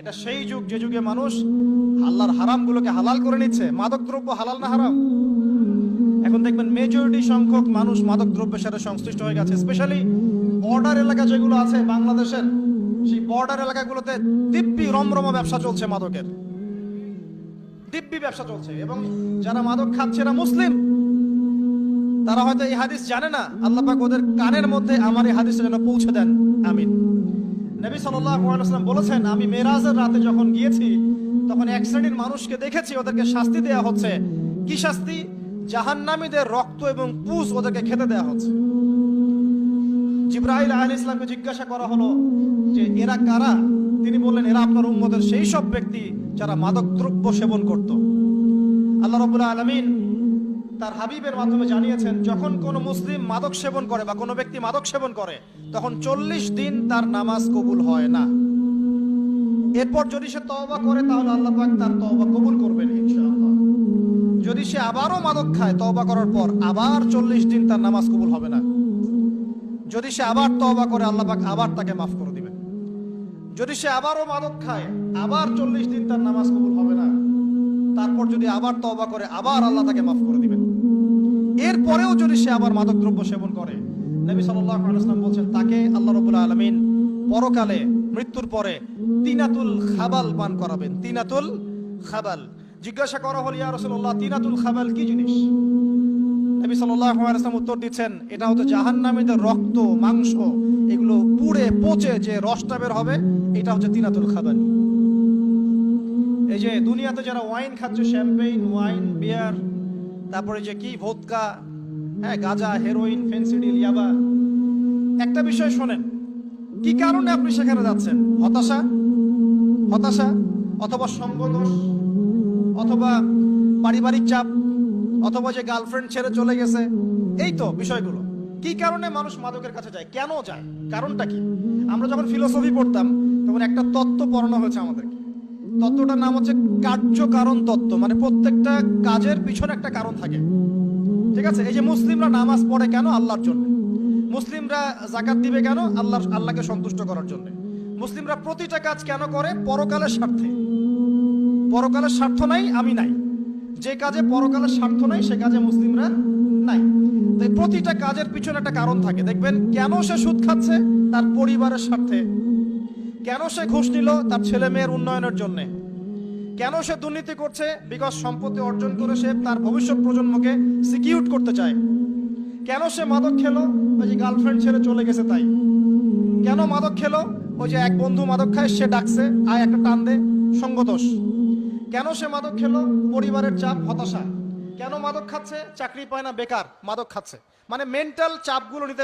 এটা সেই যুগ, যে যুগে মানুষ আল্লাহর হারামগুলোকে হালাল করে নিচ্ছে। মাদক দ্রব্য হালাল না হারাম? এখন দেখবেন মেজরিটি সংখ্যক মানুষ মাদক দ্রব্যের সাথে সংশ্লিষ্ট হয়ে গেছে স্পেশালি বর্ডার এলাকা যেগুলো আছে বাংলাদেশের, সেই বর্ডার এলাকাগুলোতে দিব্যি রমরমা ব্যবসা চলছে মাদকের। দিব্যি ব্যবসা চলছে এবং যারা মাদক খাচ্ছে এরা মুসলিম। তারা হয়তো এই হাদিস জানে না আল্লাহ পাক ওদের কানের মধ্যে আমার এই হাদিসটা যেন পৌঁছে দেন, আমিন। নবী ওয়াসাল্লাম বলেছেন, আমি মেরাজের রাতে যখন গিয়েছি, তখন এক শ্রেণির মানুষকে দেখেছি, ওদেরকে শাস্তি দেয়া হচ্ছে। কি শাস্তি? জাহান্নামীদের রক্ত এবং পুজ ওদেরকে খেতে দেয়া হচ্ছে। জিব্রাইল আলাইহিস ইসলামকে জিজ্ঞাসা করা হলো যে, এরা কারা? তিনি বললেন, এরা আপনার উম্মতের সেই সব ব্যক্তি যারা মাদক দ্রব্য সেবন করত। আল্লাহ রাব্বুল আলামিন তার হাবিবের মাধ্যমে জানিয়েছেন, যখন কোনো মুসলিম মাদক সেবন করে বা কোনো ব্যক্তি মাদক সেবন করে, তখন চল্লিশ দিন তার নামাজ কবুল হয় না। এরপর যদি সে তওবা করে, তাহলে আল্লাহ পাক তার তওবা কবুল করবেন যদি সে আবারও মাদক খায় তওবা করার পর, আবার চল্লিশ দিন তার নামাজ কবুল হবে না। যদি সে আবার তওবা করে, আল্লাহ পাক আবার তাকে মাফ করে দিবেন। যদি সে আবারও মাদক খায়, আবার চল্লিশ দিন তার নামাজ কবুল হবে না। তারপর যদি আবার তওবা করে, আবার আল্লাহ তাকে মাফ করে দিবেন। এরপরেও যদি সে আবার মাদক দ্রব্য সেবন করে, নবী ওয়াসাল্লাম বলছেন, তাকে আল্লাহ রাব্বুল আলামিন পরকালে মৃত্যুর পরে তিনাতুল খাবাল পান করাবেন। তিনাতুল খাবাল। জিজ্ঞাসা করা হল, ইয়া রাসূলুল্লাহ, তিনাতুল খাবাল কি জিনিস? নবী ওয়াসাল্লাম উত্তর দিচ্ছেন, এটা হচ্ছে জাহান্নামীদের রক্ত, মাংস, এগুলো পুড়ে, পচে যে রসটা বের হবে, এটা হচ্ছে তিনাতুল খাবাল। এই যে দুনিয়াতে যারা ওয়াইন খাচ্ছে, শ্যাম্পেইন, ওয়াইন, বিয়ার, তারপরে যে কি, ভোদকা হ্যাঁ গাঁজা, হেরোইন, ফেন্সিডিল, ইয়াবা। একটা বিষয় শোনেন, কি কারণে আপনি সেখানে যাচ্ছেন? হতাশা? হতাশা? অথবা সঙ্গদোষ? অথবা পারিবারিক চাপ? অথবা যে গার্লফ্রেন্ড ছেড়ে চলে গেছে? এই তো বিষয়গুলো। কি কারণে মানুষ মাদকের কাছে যায়? কেন যায়? কারণটা কি? আমরা যখন ফিলোসফি পড়তাম, তখন একটা তত্ত্ব পড়ানো হয়েছে আমাদেরকে। তত্ত্বটার নাম হচ্ছে কার্য কারণ তত্ত্ব মানে প্রত্যেকটা কাজের পিছনে একটা কারণ থাকে। ঠিক আছে? এই যে মুসলিমরা নামাজ পড়ে কেন? আল্লাহর জন্য। মুসলিমরা জাকাত দিবে কেন? আল্লাহ, আল্লাহকে সন্তুষ্ট করার জন্য। মুসলিমরা প্রতিটা কাজ কেন করে? পরকালের স্বার্থে। পরকালের স্বার্থ নাই, আমি নাই। যে কাজে পরকালের স্বার্থ নাই, সে কাজে মুসলিমরা নাই। তাই প্রতিটা কাজের পিছনে একটা কারণ থাকে। দেখবেন, কেন সে সুদ খাচ্ছে? তার পরিবারের স্বার্থে। কেন সে ঘুষ নিল তার ছেলে মেয়ের উন্নয়নের জন্য? কেন সে দুর্নীতি করছে? বিকজ সম্পত্তি অর্জন করে সে তার ভবিষ্যৎ প্রজন্মকে সিকিউর করতে চায়। কেন সে মাদক খেলো? ওই যে গার্লফ্রেন্ড ছেড়ে চলে গেছে তাই। কেন মাদক খেলো? ওই যে এক বন্ধু মাদক খায়, সে ডাকছে, আয় একটা টান দে, সঙ্গদোষ। কেন সে মাদক খেলো? পরিবারের চাপ, হতাশা। কেন মাদক খাচ্ছে? চাকরি পায় না, বেকার, মাদক খাচ্ছে। মানে মেন্টাল চাপগুলো নিতে